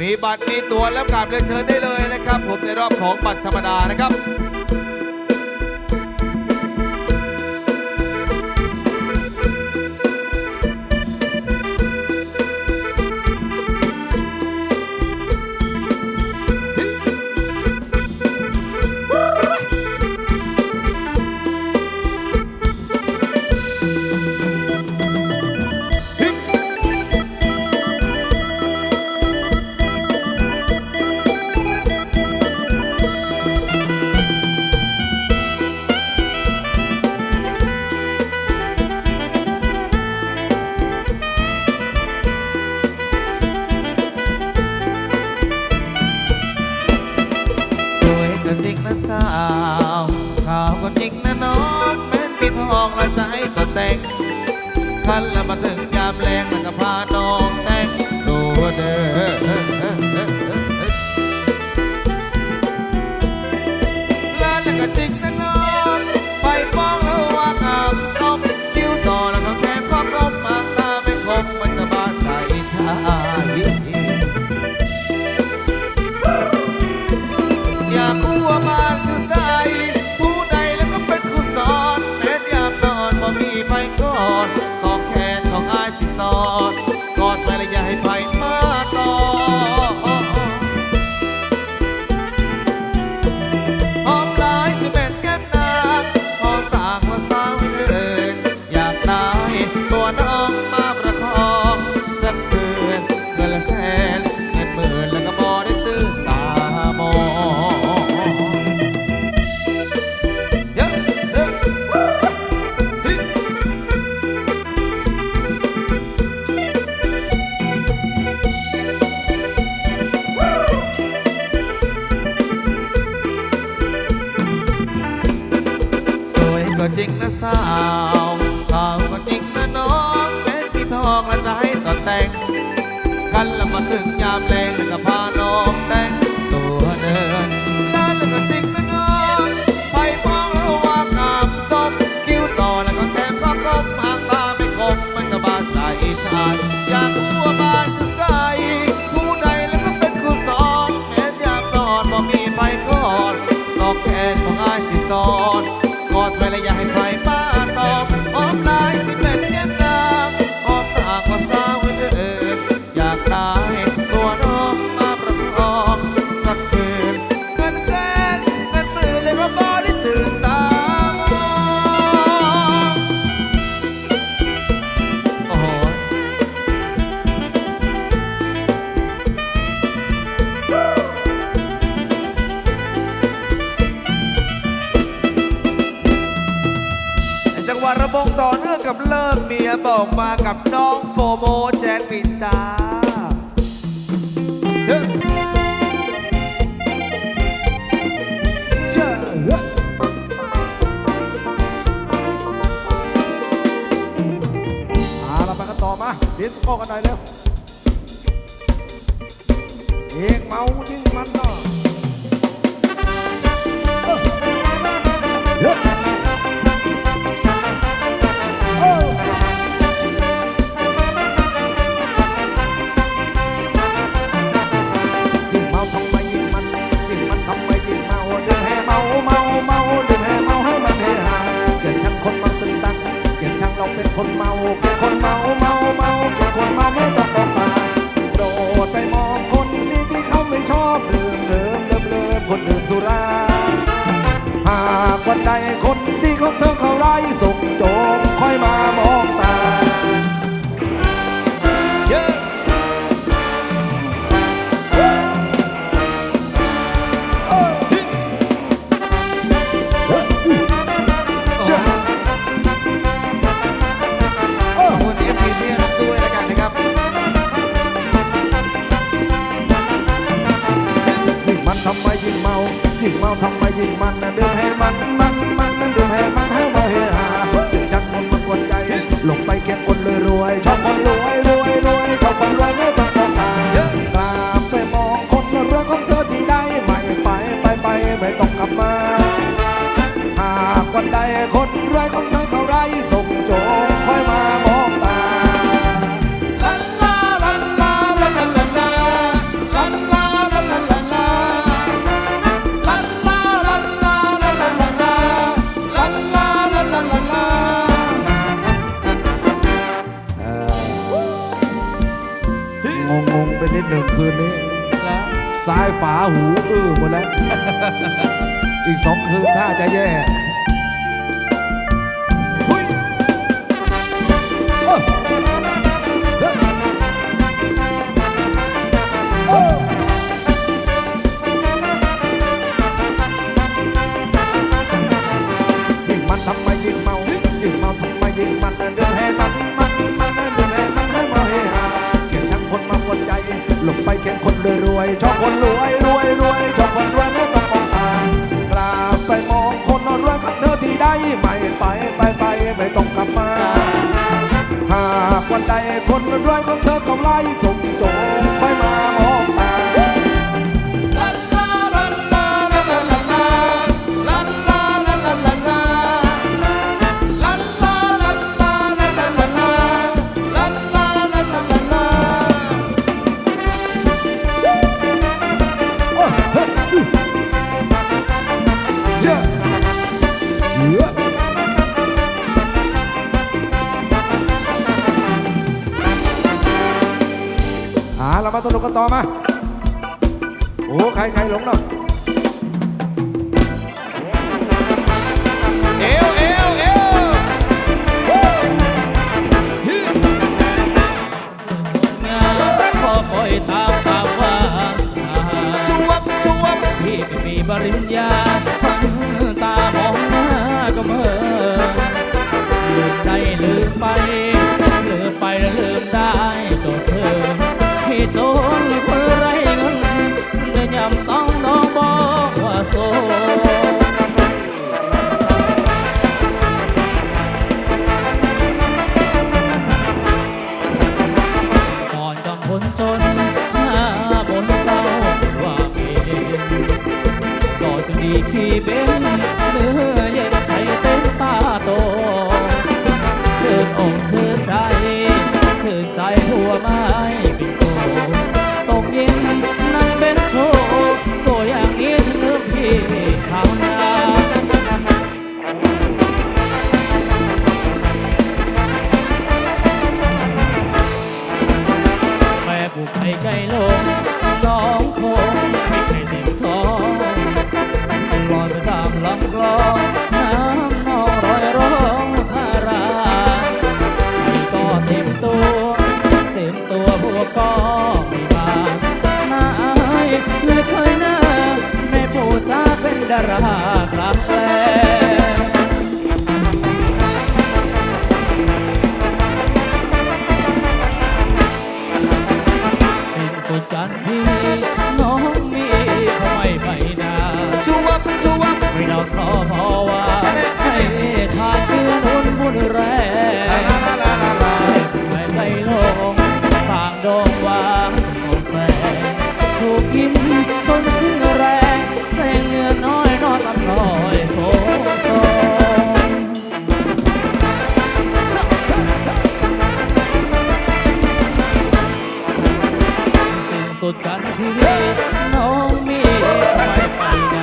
มีบัตรมีตั๋วแล้วกลับเรียเชิญได้เลยนะครับ ผมในรอบของบัตรธรรมดานะครับ ก็จริงนะน้องแม่นพี่ทองละจะให้ตัดแต่งคันละมาถึงยามแรงมันก็พาน้อง จ๋งนะสา กับเลิกเมียบอกมากับน้องโฟโมแจนปิจ้าเฮ้เจ้า เอาละไกันต่อมาดิสโกกันหน่อยเร็ว คนเมา คนเมาเมาเมาคนเมาไม่ต้องออกมาโดดไปมองคนนี้ที่เขาไม่ชอบดื่มเลิมเลิมเลิมคนดื่มสุราหากวันใดคนที่ของเธอเขาไร้สุขจงค่อยมามองตา ยิ่งเมาทำไมยิ่งมันนะเดินให้มัน นนี้ล้วซ้ายฝาหูอื้อหมดแล้ว อีกสองคืนถ้าจะแย่ ไม่ต้องกลับมา หากวันใดคนรวยของเธอกำไรสมจง่อมา โอ้ใครใครหลงเนาะ baby. ข้ามลำคลองน้ำนองรอยร้องทาราก็เต็มตัวเต็มตัวพวกก็ไม่มาหน้าอายเลยเคยหน้าไม่ผู้จาเป็นดารากลางแปล สดกันที่น้องมีไม่ไปไหน